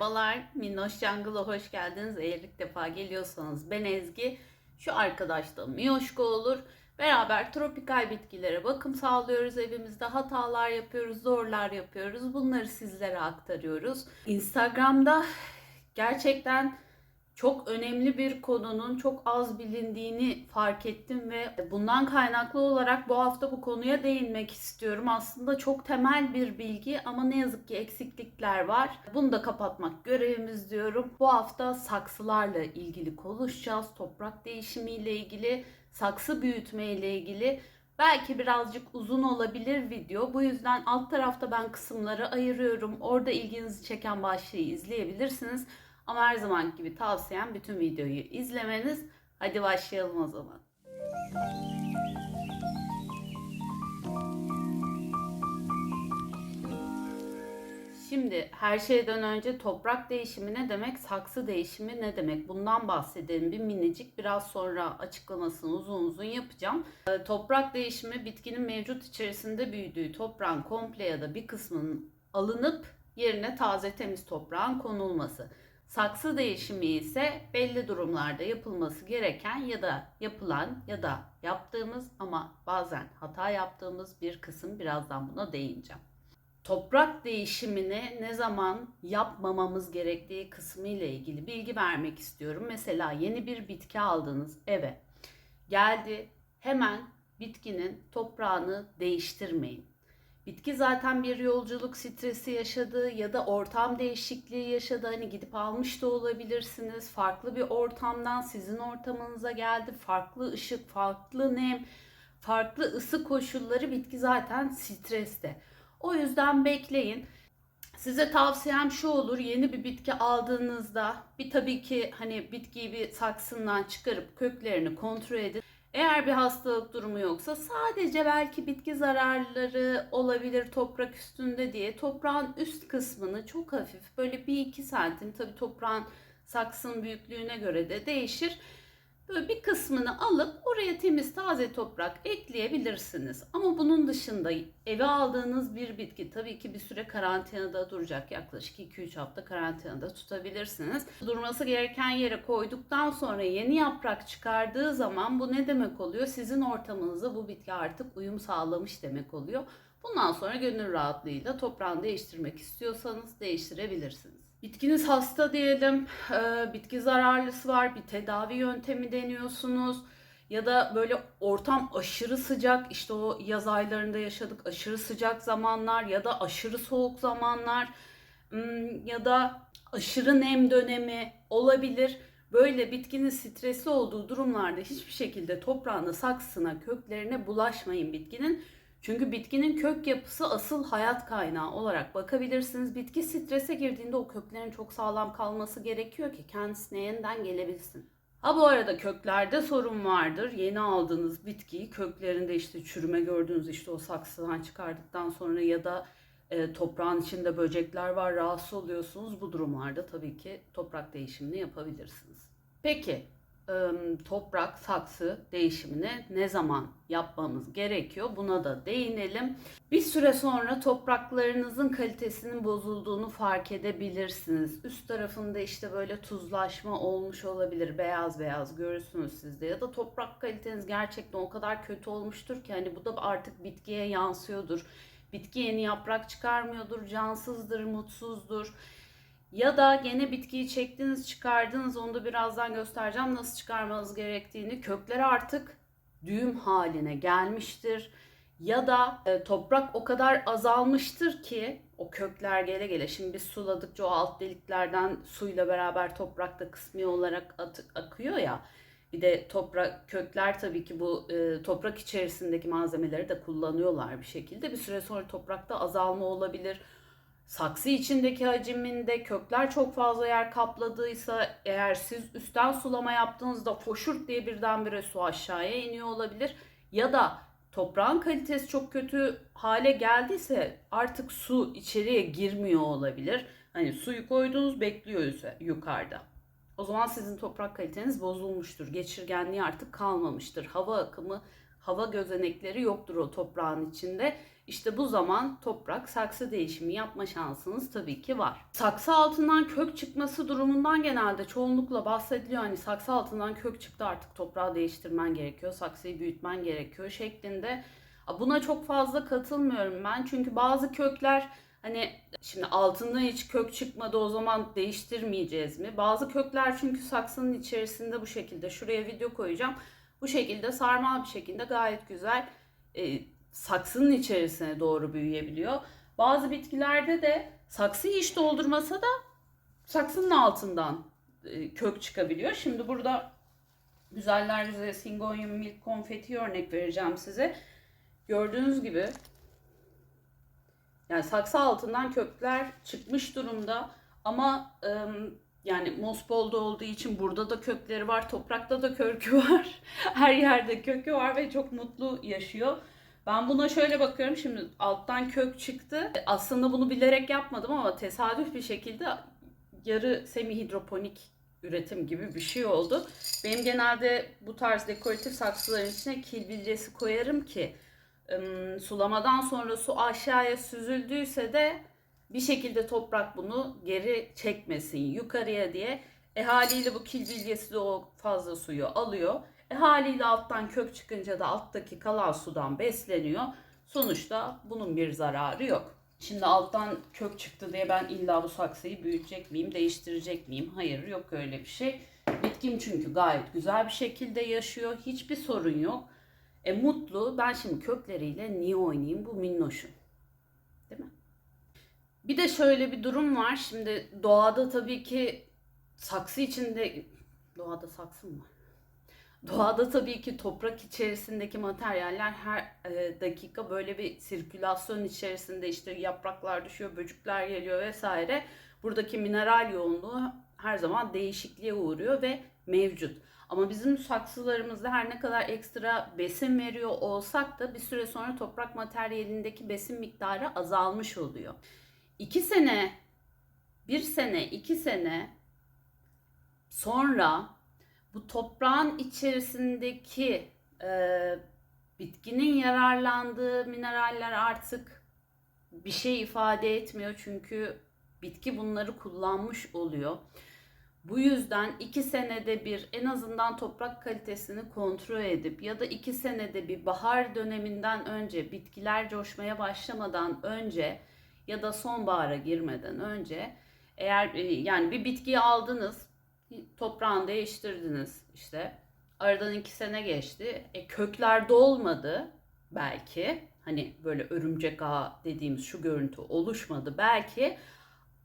Merhabalar, Minnoş Jungle'a hoş geldiniz. Eğer ilk defa geliyorsanız ben Ezgi. Şu arkadaş da Miyoşko olur. Beraber tropikal bitkilere bakım sağlıyoruz evimizde. Hatalar yapıyoruz, zorlar yapıyoruz. Bunları sizlere aktarıyoruz. Instagram'da gerçekten çok önemli bir konunun çok az bilindiğini fark ettim ve bundan kaynaklı olarak bu hafta bu konuya değinmek istiyorum. Aslında çok temel bir bilgi ama ne yazık ki eksiklikler var. Bunu da kapatmak görevimiz diyorum. Bu hafta saksılarla ilgili konuşacağız. Toprak değişimiyle ilgili, saksı büyütme ile ilgili Belki birazcık uzun olabilir video. Bu yüzden alt tarafta ben kısımları ayırıyorum. Orada ilginizi çeken başlığı izleyebilirsiniz. Ama her zaman gibi tavsiyem bütün videoyu izlemeniz. Hadi başlayalım o zaman. Şimdi her şeyden önce toprak değişimi ne demek, saksı değişimi ne demek? Bundan bahsedelim bir minicik. Biraz sonra açıklamasını uzun uzun yapacağım. Ee, Toprak değişimi bitkinin mevcut içerisinde büyüdüğü toprağın komple ya da bir kısmının alınıp yerine taze temiz toprağın konulması. Saksı değişimi ise belli durumlarda yapılması gereken ya da yapılan ya da yaptığımız ama bazen hata yaptığımız bir kısım birazdan buna değineceğim. Toprak değişimini ne zaman yapmamamız gerektiği kısmı ile ilgili bilgi vermek istiyorum. Mesela yeni bir bitki aldınız eve. Geldi hemen bitkinin toprağını değiştirmeyin. Bitki zaten bir yolculuk stresi yaşadı ya da ortam değişikliği yaşadı. Hani gidip almış da olabilirsiniz. Farklı bir ortamdan sizin ortamınıza geldi. Farklı ışık, farklı nem, farklı ısı koşulları bitki zaten streste. O yüzden bekleyin. Size tavsiyem şu olur. Yeni bir bitki aldığınızda bir tabii ki hani bitkiyi bir saksından çıkarıp köklerini kontrol edin. Eğer bir hastalık durumu yoksa sadece belki bitki zararları olabilir toprak üstünde diye toprağın üst kısmını çok hafif böyle 1-2 santim tabii toprağın saksının büyüklüğüne göre de değişir. Böyle bir kısmını alıp oraya temiz taze toprak ekleyebilirsiniz. Ama bunun dışında eve aldığınız bir bitki tabii ki bir süre karantinada duracak. Yaklaşık 2-3 hafta karantinada tutabilirsiniz. Durması gereken yere koyduktan sonra yeni yaprak çıkardığı zaman bu ne demek oluyor? Sizin ortamınıza bu bitki artık uyum sağlamış demek oluyor. Bundan sonra gönül rahatlığıyla toprağını değiştirmek istiyorsanız değiştirebilirsiniz. Bitkiniz hasta diyelim, e, bitki zararlısı var, bir tedavi yöntemi deniyorsunuz ya da böyle ortam aşırı sıcak, işte o yaz aylarında yaşadık aşırı sıcak zamanlar ya da aşırı soğuk zamanlar hmm, ya da aşırı nem dönemi olabilir. Böyle bitkinin stresli olduğu durumlarda hiçbir şekilde toprağına, saksısına, köklerine bulaşmayın bitkinin. Çünkü bitkinin kök yapısı asıl hayat kaynağı olarak bakabilirsiniz. Bitki strese girdiğinde o köklerin çok sağlam kalması gerekiyor ki kendisine yeniden gelebilsin. Ha bu arada köklerde sorun vardır. Yeni aldığınız bitkiyi köklerinde işte çürüme gördüğünüz işte o saksıdan çıkardıktan sonra ya da e, toprağın içinde böcekler var rahatsız oluyorsunuz. Bu durumlarda tabii ki toprak değişimini yapabilirsiniz. Peki toprak saksı değişimini ne zaman yapmamız gerekiyor? Buna da değinelim. Bir süre sonra topraklarınızın kalitesinin bozulduğunu fark edebilirsiniz. Üst tarafında işte böyle tuzlaşma olmuş olabilir. Beyaz beyaz görürsünüz sizde. Ya da toprak kaliteniz gerçekten o kadar kötü olmuştur ki hani bu da artık bitkiye yansıyordur. Bitki yeni yaprak çıkarmıyordur, cansızdır, mutsuzdur ya da gene bitkiyi çektiniz çıkardınız onu da birazdan göstereceğim nasıl çıkarmanız gerektiğini. Kökleri artık düğüm haline gelmiştir. Ya da e, toprak o kadar azalmıştır ki o kökler gele gele şimdi biz suladıkça o alt deliklerden suyla beraber toprakta kısmi olarak at, akıyor ya. Bir de toprak kökler tabii ki bu e, toprak içerisindeki malzemeleri de kullanıyorlar bir şekilde. Bir süre sonra toprakta azalma olabilir saksı içindeki haciminde kökler çok fazla yer kapladıysa eğer siz üstten sulama yaptığınızda foşurt diye birdenbire su aşağıya iniyor olabilir. Ya da toprağın kalitesi çok kötü hale geldiyse artık su içeriye girmiyor olabilir. Hani suyu koydunuz bekliyor yukarıda. O zaman sizin toprak kaliteniz bozulmuştur. Geçirgenliği artık kalmamıştır. Hava akımı, hava gözenekleri yoktur o toprağın içinde. İşte bu zaman toprak saksı değişimi yapma şansınız tabii ki var. Saksı altından kök çıkması durumundan genelde çoğunlukla bahsediliyor. Hani saksı altından kök çıktı artık toprağı değiştirmen gerekiyor, saksıyı büyütmen gerekiyor şeklinde. Buna çok fazla katılmıyorum ben. Çünkü bazı kökler hani şimdi altından hiç kök çıkmadı o zaman değiştirmeyeceğiz mi? Bazı kökler çünkü saksının içerisinde bu şekilde şuraya video koyacağım. Bu şekilde sarmal bir şekilde gayet güzel e, saksının içerisine doğru büyüyebiliyor. Bazı bitkilerde de saksıyı hiç doldurmasa da saksının altından e, kök çıkabiliyor. Şimdi burada güzeller güzel Syngonium milk konfeti örnek vereceğim size. Gördüğünüz gibi yani saksı altından kökler çıkmış durumda ama yani mospolda olduğu için burada da kökleri var, toprakta da kökü var. Her yerde kökü var ve çok mutlu yaşıyor. Ben buna şöyle bakıyorum şimdi alttan kök çıktı. Aslında bunu bilerek yapmadım ama tesadüf bir şekilde yarı semi hidroponik üretim gibi bir şey oldu. Benim genelde bu tarz dekoratif saksıların içine kil bilyesi koyarım ki sulamadan sonra su aşağıya süzüldüyse de bir şekilde toprak bunu geri çekmesin yukarıya diye. E haliyle bu kil bilyesi de o fazla suyu alıyor. E haliyle alttan kök çıkınca da alttaki kalan sudan besleniyor. Sonuçta bunun bir zararı yok. Şimdi alttan kök çıktı diye ben illa bu saksıyı büyütecek miyim, değiştirecek miyim? Hayır yok öyle bir şey. Bitkim çünkü gayet güzel bir şekilde yaşıyor. Hiçbir sorun yok. E mutlu. Ben şimdi kökleriyle niye oynayayım bu minnoşun? Değil mi? Bir de şöyle bir durum var. Şimdi doğada tabii ki saksı içinde doğada saksı mı var? Doğada tabii ki toprak içerisindeki materyaller her e, dakika böyle bir sirkülasyon içerisinde işte yapraklar düşüyor, böcekler geliyor vesaire. Buradaki mineral yoğunluğu her zaman değişikliğe uğruyor ve mevcut. Ama bizim saksılarımızda her ne kadar ekstra besin veriyor olsak da bir süre sonra toprak materyalindeki besin miktarı azalmış oluyor. İki sene, bir sene, iki sene sonra bu toprağın içerisindeki e, bitkinin yararlandığı mineraller artık bir şey ifade etmiyor çünkü bitki bunları kullanmış oluyor. Bu yüzden iki senede bir en azından toprak kalitesini kontrol edip ya da iki senede bir bahar döneminden önce bitkiler coşmaya başlamadan önce ya da sonbahara girmeden önce eğer e, yani bir bitkiyi aldınız toprağını değiştirdiniz. İşte aradan iki sene geçti. E, kökler dolmadı belki. Hani böyle örümcek ağ dediğimiz şu görüntü oluşmadı belki.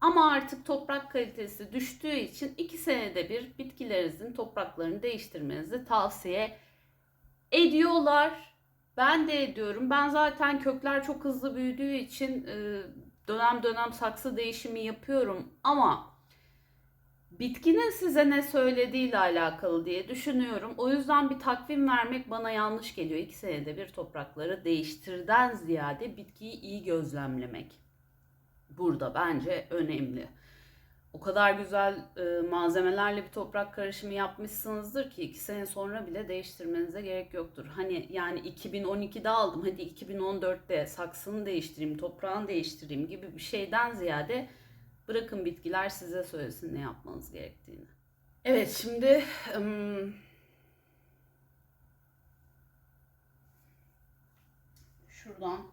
Ama artık toprak kalitesi düştüğü için iki senede bir bitkilerinizin topraklarını değiştirmenizi tavsiye ediyorlar. Ben de ediyorum. Ben zaten kökler çok hızlı büyüdüğü için e, dönem dönem saksı değişimi yapıyorum. Ama bitkinin size ne söylediğiyle alakalı diye düşünüyorum. O yüzden bir takvim vermek bana yanlış geliyor. İki senede bir toprakları değiştirden ziyade bitkiyi iyi gözlemlemek burada bence önemli. O kadar güzel e, malzemelerle bir toprak karışımı yapmışsınızdır ki iki sene sonra bile değiştirmenize gerek yoktur. Hani yani 2012'de aldım hadi 2014'te saksını değiştireyim, toprağını değiştireyim gibi bir şeyden ziyade bırakın bitkiler size söylesin ne yapmanız gerektiğini. Evet şimdi ım, şuradan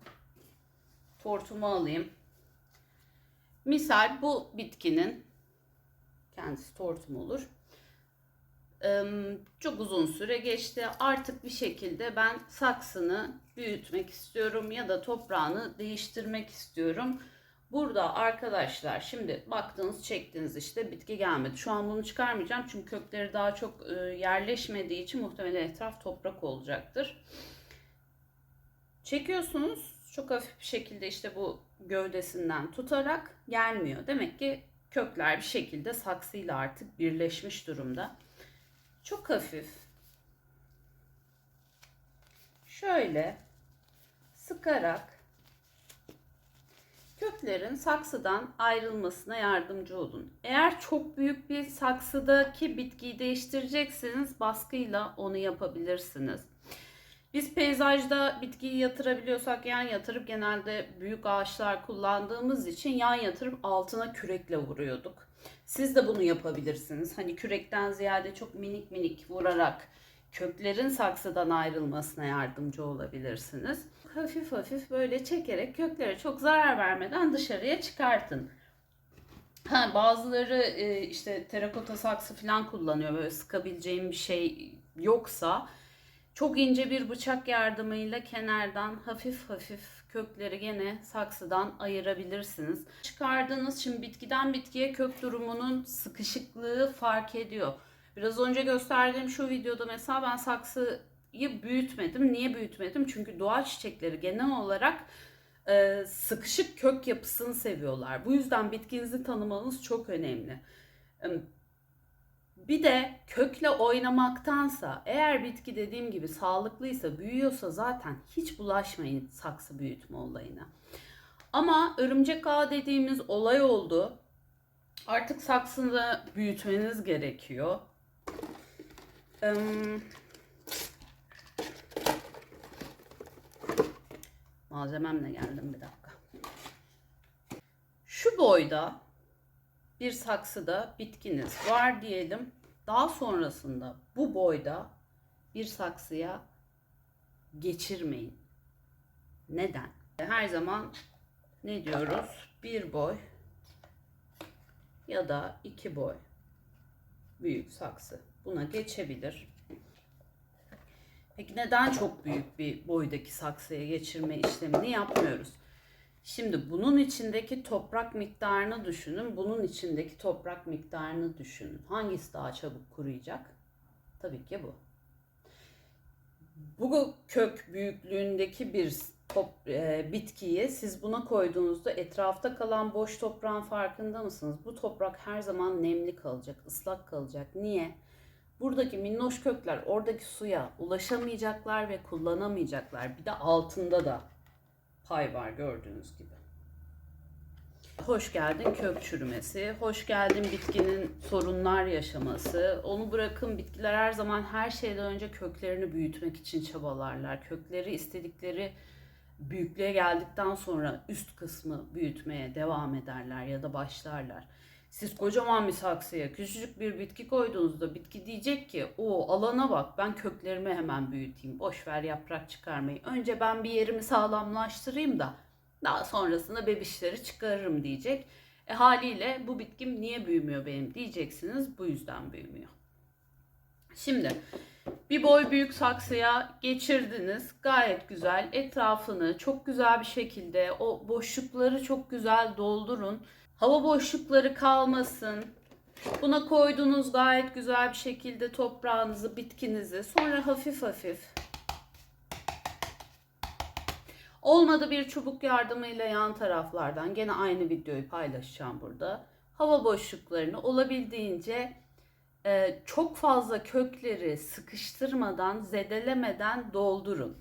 tortumu alayım. Misal bu bitkinin kendisi tortum olur. Çok uzun süre geçti. Artık bir şekilde ben saksını büyütmek istiyorum ya da toprağını değiştirmek istiyorum. Burada arkadaşlar şimdi baktınız çektiniz işte bitki gelmedi. Şu an bunu çıkarmayacağım çünkü kökleri daha çok yerleşmediği için muhtemelen etraf toprak olacaktır. Çekiyorsunuz çok hafif bir şekilde işte bu gövdesinden tutarak gelmiyor. Demek ki kökler bir şekilde saksıyla artık birleşmiş durumda. Çok hafif şöyle sıkarak köklerin saksıdan ayrılmasına yardımcı olun. Eğer çok büyük bir saksıdaki bitkiyi değiştirecekseniz baskıyla onu yapabilirsiniz. Biz peyzajda bitkiyi yatırabiliyorsak yan yatırıp genelde büyük ağaçlar kullandığımız için yan yatırıp altına kürekle vuruyorduk. Siz de bunu yapabilirsiniz. Hani kürekten ziyade çok minik minik vurarak köklerin saksıdan ayrılmasına yardımcı olabilirsiniz. Hafif hafif böyle çekerek köklere çok zarar vermeden dışarıya çıkartın. Ha, bazıları e, işte terakota saksı falan kullanıyor. Böyle sıkabileceğim bir şey yoksa çok ince bir bıçak yardımıyla kenardan hafif hafif kökleri gene saksıdan ayırabilirsiniz. Çıkardığınız şimdi bitkiden bitkiye kök durumunun sıkışıklığı fark ediyor. Biraz önce gösterdiğim şu videoda mesela ben saksıyı büyütmedim. Niye büyütmedim? Çünkü doğal çiçekleri genel olarak e, sıkışık kök yapısını seviyorlar. Bu yüzden bitkinizi tanımanız çok önemli. Bir de kökle oynamaktansa eğer bitki dediğim gibi sağlıklıysa, büyüyorsa zaten hiç bulaşmayın saksı büyütme olayına. Ama örümcek ağı dediğimiz olay oldu. Artık saksını büyütmeniz gerekiyor. Eee, Malzememle geldim bir dakika. Şu boyda bir saksıda bitkiniz var diyelim. Daha sonrasında bu boyda bir saksıya geçirmeyin. Neden? Her zaman ne diyoruz? Bir boy ya da iki boy büyük saksı. Buna geçebilir. Peki neden çok büyük bir boydaki saksıya geçirme işlemini yapmıyoruz? Şimdi bunun içindeki toprak miktarını düşünün. Bunun içindeki toprak miktarını düşünün. Hangisi daha çabuk kuruyacak? Tabii ki bu. Bu kök büyüklüğündeki bir top, e, bitkiyi siz buna koyduğunuzda etrafta kalan boş toprağın farkında mısınız? Bu toprak her zaman nemli kalacak, ıslak kalacak. Niye? Buradaki minnoş kökler oradaki suya ulaşamayacaklar ve kullanamayacaklar. Bir de altında da pay var gördüğünüz gibi. Hoş geldin kök çürümesi, hoş geldin bitkinin sorunlar yaşaması. Onu bırakın bitkiler her zaman her şeyden önce köklerini büyütmek için çabalarlar. Kökleri istedikleri büyüklüğe geldikten sonra üst kısmı büyütmeye devam ederler ya da başlarlar. Siz kocaman bir saksıya küçücük bir bitki koyduğunuzda bitki diyecek ki o alana bak ben köklerimi hemen büyüteyim. Boş ver yaprak çıkarmayı. Önce ben bir yerimi sağlamlaştırayım da daha sonrasında bebişleri çıkarırım diyecek. E, haliyle bu bitkim niye büyümüyor benim diyeceksiniz. Bu yüzden büyümüyor. Şimdi bir boy büyük saksıya geçirdiniz. Gayet güzel. Etrafını çok güzel bir şekilde o boşlukları çok güzel doldurun. Hava boşlukları kalmasın. Buna koydunuz gayet güzel bir şekilde toprağınızı, bitkinizi. Sonra hafif hafif Olmadı bir çubuk yardımıyla yan taraflardan gene aynı videoyu paylaşacağım burada. Hava boşluklarını olabildiğince e, çok fazla kökleri sıkıştırmadan, zedelemeden doldurun.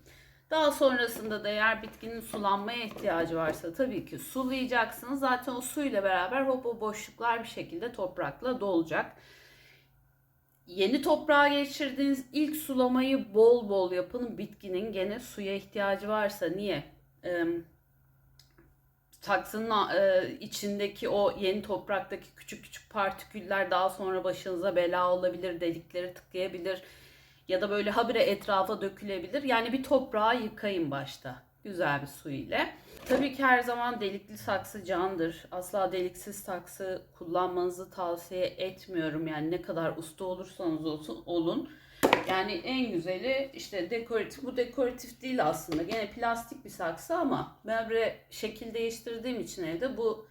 Daha sonrasında da eğer bitkinin sulanmaya ihtiyacı varsa tabii ki sulayacaksınız. Zaten o suyla beraber hop o boşluklar bir şekilde toprakla dolacak. Yeni toprağa geçirdiğiniz ilk sulamayı bol bol yapın. Bitkinin gene suya ihtiyacı varsa niye? Ee, saksının e, içindeki o yeni topraktaki küçük küçük partiküller daha sonra başınıza bela olabilir, delikleri tıkayabilir ya da böyle habire etrafa dökülebilir. Yani bir toprağı yıkayın başta güzel bir su ile. Tabii ki her zaman delikli saksı candır. Asla deliksiz saksı kullanmanızı tavsiye etmiyorum. Yani ne kadar usta olursanız olsun olun. Yani en güzeli işte dekoratif. Bu dekoratif değil aslında. Gene plastik bir saksı ama ben böyle şekil değiştirdiğim için evde bu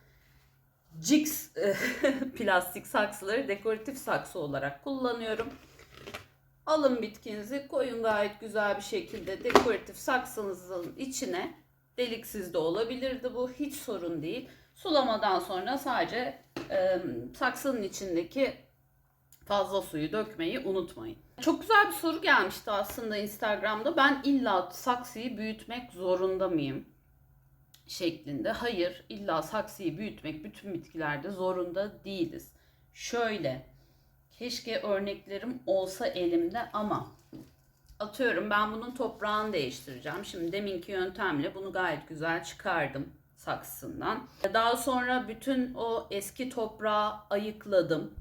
Jix plastik saksıları dekoratif saksı olarak kullanıyorum. Alın bitkinizi koyun gayet güzel bir şekilde dekoratif saksınızın içine. Deliksiz de olabilirdi bu hiç sorun değil. Sulamadan sonra sadece e, saksının içindeki fazla suyu dökmeyi unutmayın. Çok güzel bir soru gelmişti aslında Instagram'da. Ben illa saksıyı büyütmek zorunda mıyım? şeklinde. Hayır, illa saksıyı büyütmek bütün bitkilerde zorunda değiliz. Şöyle, keşke örneklerim olsa elimde ama atıyorum ben bunun toprağını değiştireceğim. Şimdi deminki yöntemle bunu gayet güzel çıkardım saksısından. Daha sonra bütün o eski toprağı ayıkladım.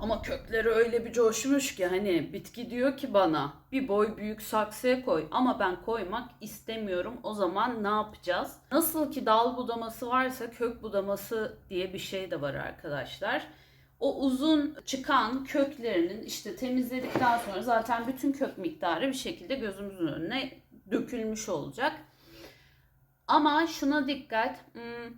Ama kökleri öyle bir coşmuş ki hani bitki diyor ki bana bir boy büyük saksıya koy ama ben koymak istemiyorum. O zaman ne yapacağız? Nasıl ki dal budaması varsa kök budaması diye bir şey de var arkadaşlar. O uzun çıkan köklerinin işte temizledikten sonra zaten bütün kök miktarı bir şekilde gözümüzün önüne dökülmüş olacak. Ama şuna dikkat. hmm,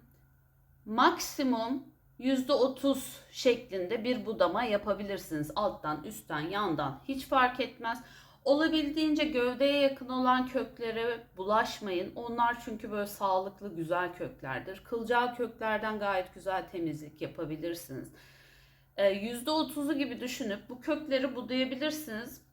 Maksimum %30 şeklinde bir budama yapabilirsiniz. Alttan, üstten, yandan hiç fark etmez. Olabildiğince gövdeye yakın olan köklere bulaşmayın. Onlar çünkü böyle sağlıklı, güzel köklerdir. Kılcal köklerden gayet güzel temizlik yapabilirsiniz. Ee, %30'u gibi düşünüp bu kökleri budayabilirsiniz.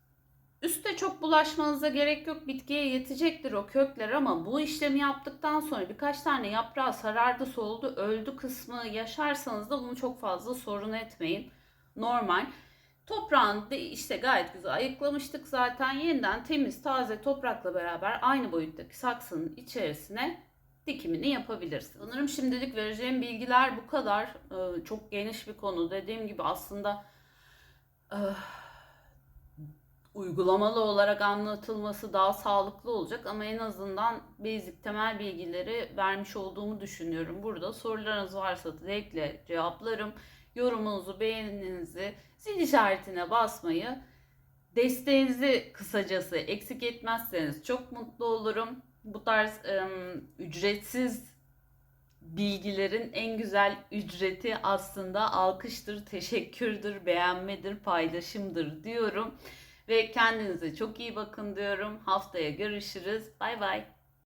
Üste çok bulaşmanıza gerek yok. Bitkiye yetecektir o kökler ama bu işlemi yaptıktan sonra birkaç tane yaprağı sarardı, soldu, öldü kısmı yaşarsanız da bunu çok fazla sorun etmeyin. Normal. Toprağını de işte gayet güzel ayıklamıştık zaten. Yeniden temiz, taze toprakla beraber aynı boyuttaki saksının içerisine dikimini yapabilirsin. Sanırım şimdilik vereceğim bilgiler bu kadar. Ee, çok geniş bir konu. Dediğim gibi aslında eh, uygulamalı olarak anlatılması daha sağlıklı olacak ama en azından basic temel bilgileri vermiş olduğumu düşünüyorum. Burada sorularınız varsa zevkle cevaplarım. Yorumunuzu, beğeninizi, zil işaretine basmayı, desteğinizi kısacası eksik etmezseniz çok mutlu olurum. Bu tarz ım, ücretsiz bilgilerin en güzel ücreti aslında alkıştır, teşekkürdür, beğenmedir, paylaşımdır diyorum. Ve kendinize çok iyi bakın diyorum. Haftaya görüşürüz. Bay bay.